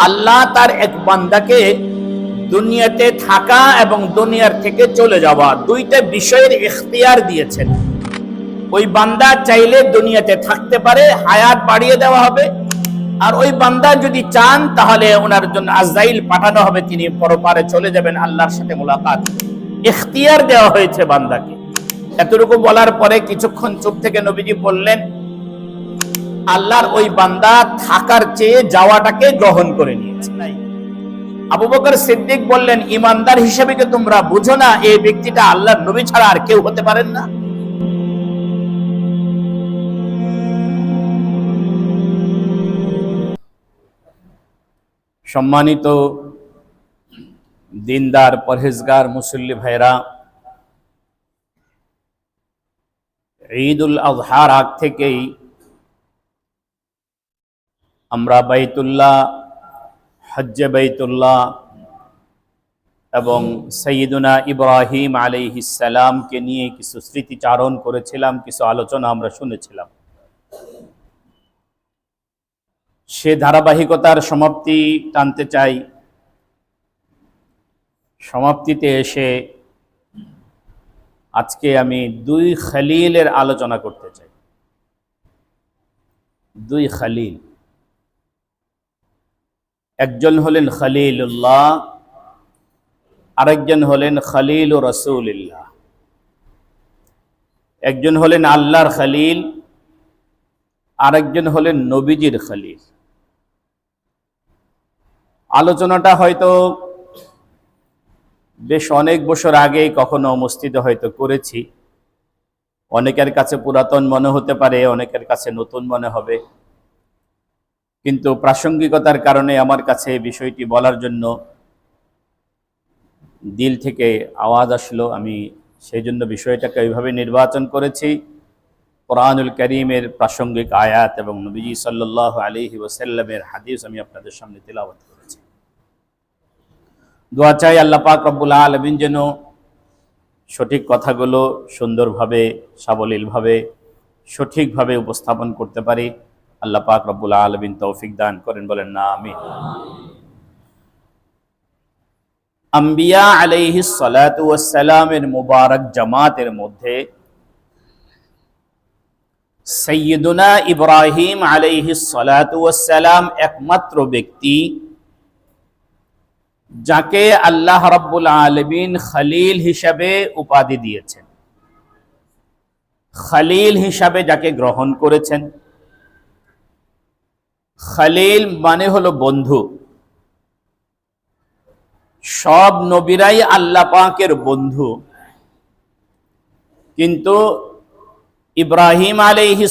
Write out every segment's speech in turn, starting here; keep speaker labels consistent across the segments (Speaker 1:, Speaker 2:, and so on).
Speaker 1: আল্লাহ তার এক বান্দাকে দুনিয়াতে থাকা এবং দুনিয়ার থেকে চলে যাওয়া দুইটা বিষয়ের ইখতিয়ার দিয়েছেন। ওই বান্দা চাইলে দুনিয়াতে থাকতে পারে, হায়াত বাড়িয়ে দেওয়া হবে। আর ওই বান্দা যদি চান, তাহলে ওনার জন্য আজরাইল পাঠানো হবে। তিনি পরপারে চলে যাবেন, আল্লাহর সাথে মোলাকাত। ইখতিয়ার দেওয়া হয়েছে বান্দাকে। এতটুকু বলার পরে কিছুক্ষণ চুপ থেকে নবীজি বললেন আল্লাহর ওই বান্দা থাকার চেয়ে যাওয়াটাকে গ্রহণ করে নিয়েছে। আবু বকর সিদ্দিক বললেন, ইমানদার হিসেবে কি তোমরা বুঝো না, এই ব্যক্তিটা আল্লাহর নবী ছাড়া আর কেউ হতে পারেন না? সম্মানিত দিনদার, পরহেজগার, মুসল্লি ভাইরা ঈদুল আজহার আগ থেকেই আমরা বাইতুল্লাহ, হজ্জে বাইতুল্লাহ এবং সৈয়দুনা ইব্রাহিম আলাইহিসালামকে নিয়ে কিছু স্মৃতিচারণ করেছিলাম, কিছু আলোচনা আমরা শুনেছিলাম। সে ধারাবাহিকতার সমাপ্তি টানতে চাই। সমাপ্তিতে এসে আজকে আমি দুই খালিলের আলোচনা করতে চাই। দুই খালিল। একজন হলেন খালিলুল্লাহ, আরেকজন হলেন খালিল ও একজন হলেন আল্লাহর খালিল, আরেকজন হলেন নবীজির খালিল। আলোচনাটা হয়তো বেশ অনেক বছর আগেই কখনো মসজিদে হয়তো করেছি। অনেকের কাছে পুরাতন মনে হতে পারে, অনেকের কাছে নতুন মনে হবে। কিন্তু প্রাসঙ্গিকতার কারণে আমার কাছে বিষয়টি বলার জন্য দিল থেকে আওয়াজ আসলো। আমি সেই জন্য বিষয়টাকে ওইভাবে নির্বাচন করেছি। কোরআনুল করিমের প্রাসঙ্গিক আয়াত এবং নবীজি সাল্লাহ আলিহি ওসাল্লামের হাদিস আমি আপনাদের সামনে তেলাওয়াত করেছি। দোয়া চাই আল্লাহ পাক রব্বুল আলমিন যেন সঠিক কথাগুলো সুন্দরভাবে, সাবলীলভাবে, সঠিকভাবে উপস্থাপন করতে পারি। আল্লাহ পাক রব্বুল আলমিন তৌফিক দান করেন, বলেন না আমি আম্বিয়া আলাইহি সালামের মুবারক জামাতের মধ্যে সৈয়দুনা ইব্রাহিম আলাইহি সালাম একমাত্র ব্যক্তি, যাকে আল্লাহ রব্বুল আলমিন খালিল হিসাবে উপাধি দিয়েছেন। খালিল হিসাবে যাকে গ্রহণ করেছেন। খালিল মানে হলো বন্ধু। সব নবীরাই আল্লাহ পাকের বন্ধু। কিন্তু ইব্রাহিম আলাইহি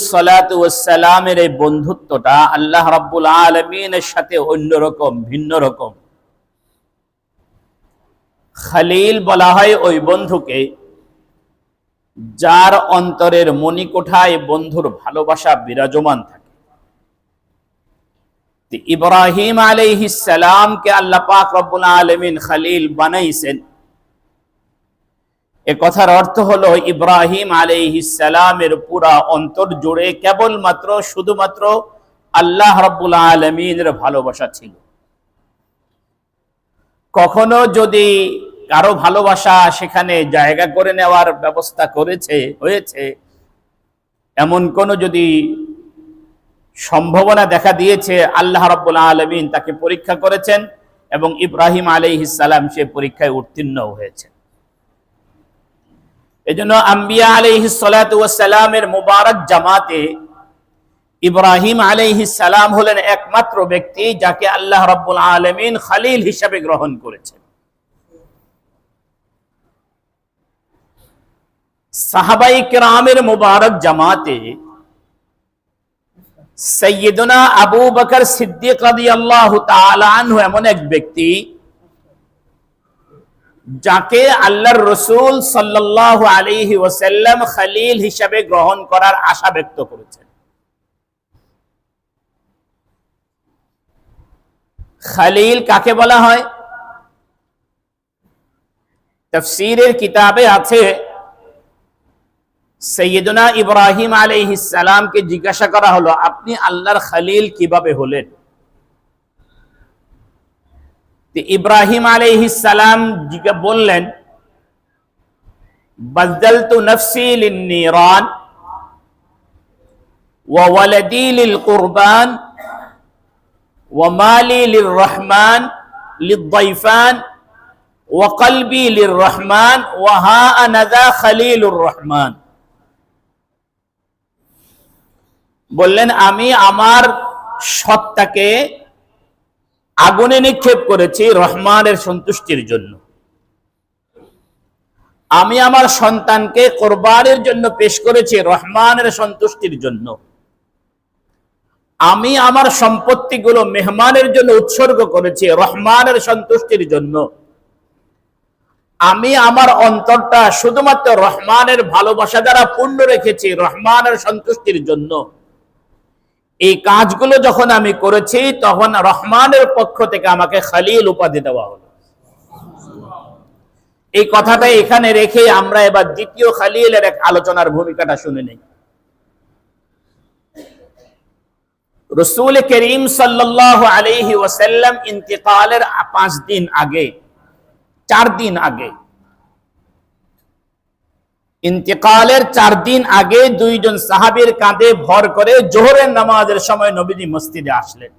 Speaker 1: সালামের এই বন্ধুত্বটা আল্লাহ রাব্বুল আলমিনের সাথে অন্যরকম ভিন্ন রকম খালিল বলা হয় ওই বন্ধুকে যার অন্তরের মণিকোঠায় বন্ধুর ভালোবাসা বিরাজমান থাকে। ইব্রাহিম আলাইহিসালামকে আল্লাহ পাক রব্বুল আলমিন খালিল বানাইছেন। এ কথার অর্থ হলো ইব্রাহিম আলাইহিসালামের পুরা অন্তর জুড়ে কেবলমাত্র, শুধুমাত্র আল্লাহ রব্বুল আলমিনের ভালোবাসা ছিল। কখনো যদি কারও ভালোবাসা সেখানে জায়গা করে নেওয়ার ব্যবস্থা করেছে, হয়েছে, এমন কোন যদি সম্ভাবনা দেখা দিয়েছে, আল্লাহ রব্বুল আলমিন তাকে পরীক্ষা করেছেন এবং ইব্রাহিম আলাইহিসালাম সে পরীক্ষায় উত্তীর্ণ হয়েছেন এজন্য আম্বিয়া আলাইহিসালামের মুবারক জামাতে ইব্রাহিম আলাইহিসালাম হলেন একমাত্র ব্যক্তি যাকে আল্লাহ রব্বুল আলমিন খালিল হিসাবে গ্রহণ করেছেন। সাহাবাই কেরামের মুবারক জামাতে সৈয়দনা আবু বকর সিদ্দিক রাদিয়াল্লাহু তাআলা আনহু এমন এক ব্যক্তি যাকে আল্লাহর রসুল সাল্লাল্লাহু আলাইহি ওয়াসাল্লাম খলিল হিসাবে গ্রহণ করার আশা ব্যক্ত করেছেন। খালিল কাকে বলা হয়? তফসিরের কিতাবে আছে সৈয়দনা ইব্রাহিম আলাইহিসালামকে জিজ্ঞাসা করা হলো আপনি আল্লাহর খালিল কিভাবে হলেন তো ইব্রাহিম আলাইহিসসালাম জিকে বললেন বদলতু নফসি লিন্নিরান ওয়া ওয়ালাদি লিল কুরবান ওয়া মালি লির রহমান লিদ্দাইফান ওয়া কলবি লির রহমান ওয়া বললেন, আমি আমার সত্তাকে আগুনে নিক্ষেপ করেছি রহমানের সন্তুষ্টির জন্য। আমি আমার সন্তানকে কোরবানের জন্য পেশ করেছি রহমানের সন্তুষ্টির জন্য। আমি আমার সম্পত্তিগুলো মেহমানের জন্য উৎসর্গ করেছি রহমানের সন্তুষ্টির জন্য। আমি আমার অন্তরটা শুধুমাত্র রহমানের ভালোবাসা দ্বারা পূর্ণ রেখেছি রহমানের সন্তুষ্টির জন্য। এই কাজগুলো যখন আমি করেছি, তখন রহমানের পক্ষ থেকে আমাকে খালিল উপাধি দেওয়া হলো। এই কথাটা এখানে রেখে আমরা এবার দ্বিতীয় খালিলের এক আলোচনার ভূমিকাটা শুনে নেই। রসুল করিম সাল্লাহ আলহি ওয়াসাল্লাম ইন্তেকালের পাঁচ দিন আগে, চার দিন আগে ইন্তেকালের চার দিন আগে দুইজন সাহাবীর কাঁধে ভর করে জোহরের নামাজের সময় নবীজি মসজিদে আসলেন।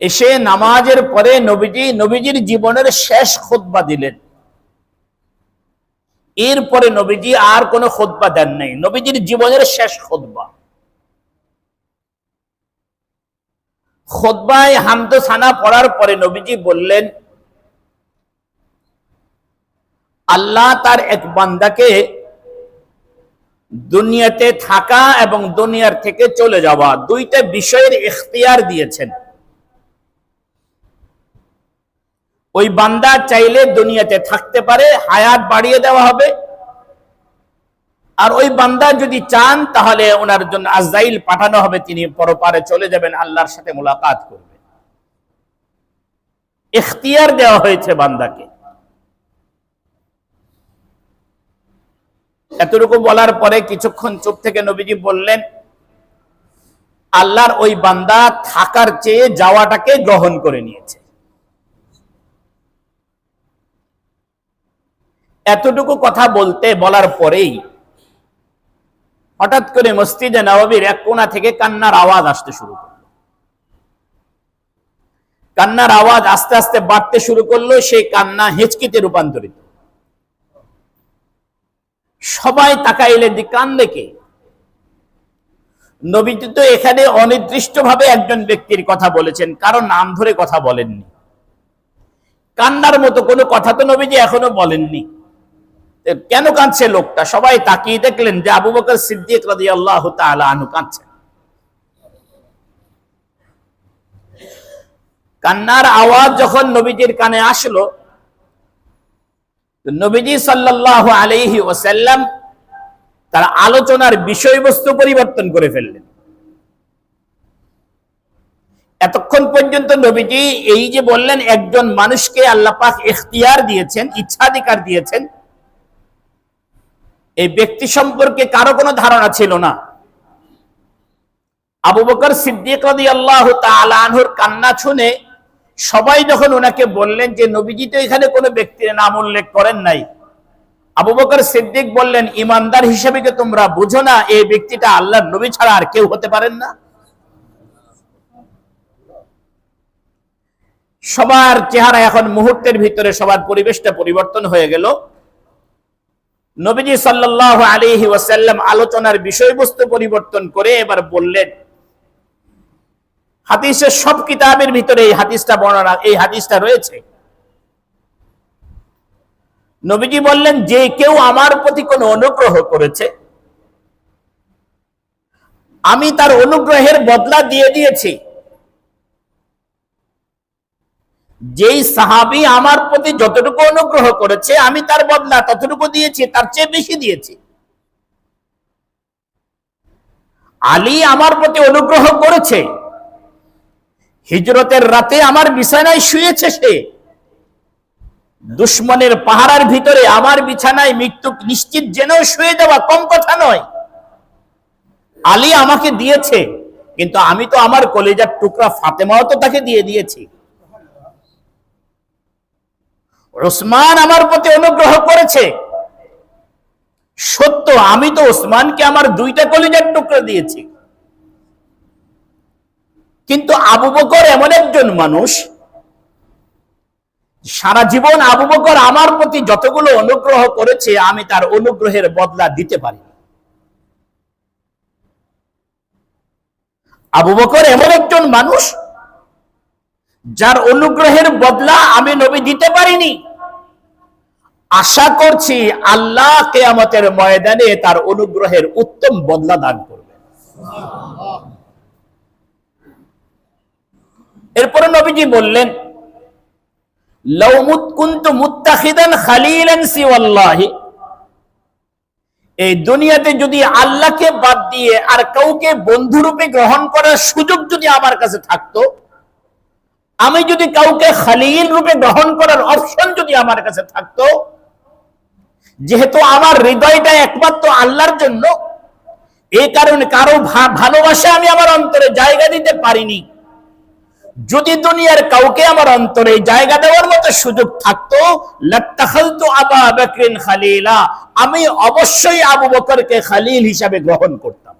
Speaker 1: এসে নামাজের পরে নবীজি, নবীজির জীবনের শেষ খোদবা দিলেন। এরপরে নবীজি আর কোনো খোদবা দেন নাই। নবীজির জীবনের শেষ খোদবা খোদবায় হামদ সানা পড়ার পরে নবীজি বললেন আল্লাহ তার এক বান্দাকে দুনিয়াতে থাকা এবং দুনিয়ার থেকে চলে যাওয়া দুইটা বিষয়ের ইখতিয়ার দিয়েছেন। ওই বান্দা চাইলে দুনিয়াতে থাকতে পারে, হায়াত বাড়িয়ে দেওয়া হবে। আর ওই বান্দা যদি চান, তাহলে ওনার জন্য আজাইল পাঠানো হবে, তিনি পরপারে চলে যাবেন, আল্লাহর সাথে মোলাকাত করবেন। ইখতিয়ার দেওয়া হয়েছে বান্দাকে। এতটুকু বলার পরে কিছুক্ষণ চুপ থেকে নবীজি বললেন, আল্লাহর ওই বান্দা থাকার চেয়ে যাওয়াটাকে গ্রহণ করে নিয়েছে। এতটুকু কথা বলতে বলার পরেই হঠাৎ করে মসজিদে নবাবির এক কোনা থেকে কান্নার আওয়াজ আসতে শুরু করল। কান্নার আওয়াজ আস্তে আস্তে বাড়তে শুরু করল, সেই কান্না হেঁচকিতে রূপান্তরিত। সবাই তাকাইলে দি কান্দে কে? নবীজি তো এখানে অনির্দিষ্ট ভাবে একজন ব্যক্তির কথা বলেছেন, কারও নাম ধরে কথা বলেননি। কান্নার মতো কোনো কথা তো নবীজি এখনও বলেননি। কেন কাঁদছে লোকটা? সবাই তাকিয়ে দেখলেন যে আবু বকর সিদ্দিক রাজি আল্লাহ আনু কাঁদছে। কান্নার আওয়াজ যখন নবীজির কানে আসলো নবীজি সাল্লাহ আলহি ওসাল্লাম তার আলোচনার বিষয়বস্তু পরিবর্তন করে ফেললেন। এতক্ষণ পর্যন্ত নবীজি এই যে বললেন, একজন মানুষকে আল্লাহ এখতিয়ার দিয়েছেন, ইচ্ছাধিকার দিয়েছেন, এই ব্যক্তি সম্পর্কে কারও কোনো ধারণা ছিল না। আবু বকর সিদ্দিক আল্লাহ কান্না শুনে সবাই যখন ওনাকে বললেন যে নবীজি তো এখানে কোনো ব্যক্তির নাম উল্লেখ করেন নাই। আবু বকর সিদ্দিক বললেন, ইমানদার হিসেবে কি তোমরা বুঝো না, এই ব্যক্তিটা আল্লাহর নবী ছাড়া আর কেউ হতে পারেন না? সবার চেহারা এখন মুহূর্তের ভিতরে সবার পরিবেশটা পরিবর্তন হয়ে গেল। নবীজি সাল্লাহ আলিহি ওয়াসাল্লাম আলোচনার বিষয়বস্তু পরিবর্তন করে এবার বললেন হাদিসের সব কিতাবের ভিতরে এই হাদিসটা বর্ণনা, এই হাদিসটা রয়েছে। নবীজি বললেন, যে কেউ আমার প্রতি কোন অনুগ্রহ করেছে, আমি তার অনুগ্রহের বদলা দিয়ে দিয়েছি। যেই সাহাবি আমার প্রতি যতটুকু অনুগ্রহ করেছে, আমি তার বদলা ততটুকু দিয়েছি, তার চেয়ে বেশি দিয়েছি। আলী আমার প্রতি অনুগ্রহ করেছে হিজরতের রাতে আমার বিছানায় শুয়েছে সে। দুশ্মনের পাহারার ভিতরে আমার বিছানায় মৃত্যু নিশ্চিত জেনেও শুয়ে যাওয়া কম কথা নয়। আলী আমাকে দিয়েছে, কিন্তু আমি তো আমার কলেজার টুকরা ফাতেমাও তো তাকে দিয়ে দিয়েছি। ওসমান আমার প্রতি অনুগ্রহ করেছে। সত্য, আমি তো ওসমানকে আমার দুইটা কলিজার টুকরা দিয়েছি। কিন্তু আবু বকর এমন একজন মানুষ, সারা জীবন আবু বকর আমার প্রতি যতগুলো অনুগ্রহ করেছে, আমি তার অনুগ্রহের বদলা দিতে পারি আবু বকর এমন একজন মানুষ, যার অনুগ্রহের বদলা আমি নবী দিতে পারিনি। আশা করছি আল্লাহ কেয়ামতের ময়দানে তার অনুগ্রহের উত্তম বদলা দান করবে। এরপরে নবীজি বললেন এই দুনিয়াতে যদি আল্লাহকে বাদ দিয়ে আর কাউকে বন্ধুরূপে গ্রহণ করার সুযোগ যদি আমার কাছে থাকতো, আমি যদি কাউকে খালিল রূপে গ্রহণ করার অপশন যদি আমার কাছে থাকতো, যেহেতু আমার হৃদয়টা একমাত্র আল্লাহর জন্য এই কারণে কারও ভালোবাসা আমি আমার অন্তরে জায়গা দিতে পারিনি। যদি দুনিয়ার কাউকে আমার অন্তরে জায়গা দেওয়ার মতো সুযোগ থাকতো আবা বকরিন খালিলা, আমি অবশ্যই আবু বকরকে খালিল হিসাবে গ্রহণ করতাম।